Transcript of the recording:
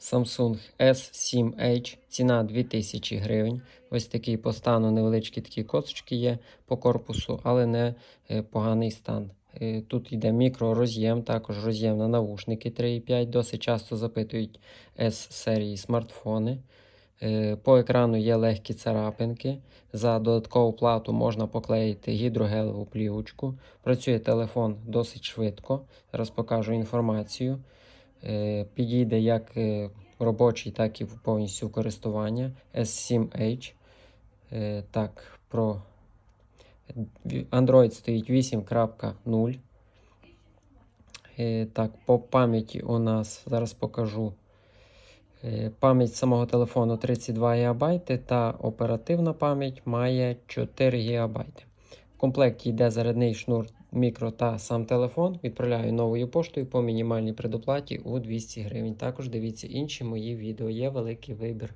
Samsung S7H, ціна 2000 гривень. Ось такий по стану невеличкі такі косточки є по корпусу, але не е, поганий стан. Е, Тут йде мікророз'єм, також роз'єм на навушники 3,5. Досить часто запитують S-серії смартфони. Е, По екрану є легкі царапинки. За додаткову плату можна поклеїти гідрогелеву плівочку. Працює телефон досить швидко. Зараз покажу інформацію. Е, Підійде як е, робочий, так і повністю користування. S7H. Е, Так, про Android стоїть 8.0. Е, Так, по пам'яті у нас зараз покажу. Пам'ять самого телефону 32 ГБ та оперативна пам'ять має 4 ГБ. В комплекті йде зарядний шнур мікро та сам телефон. Відправляю новою поштою по мінімальній предоплаті у 200 гривень. Також дивіться інші мої відео. Є великий вибір.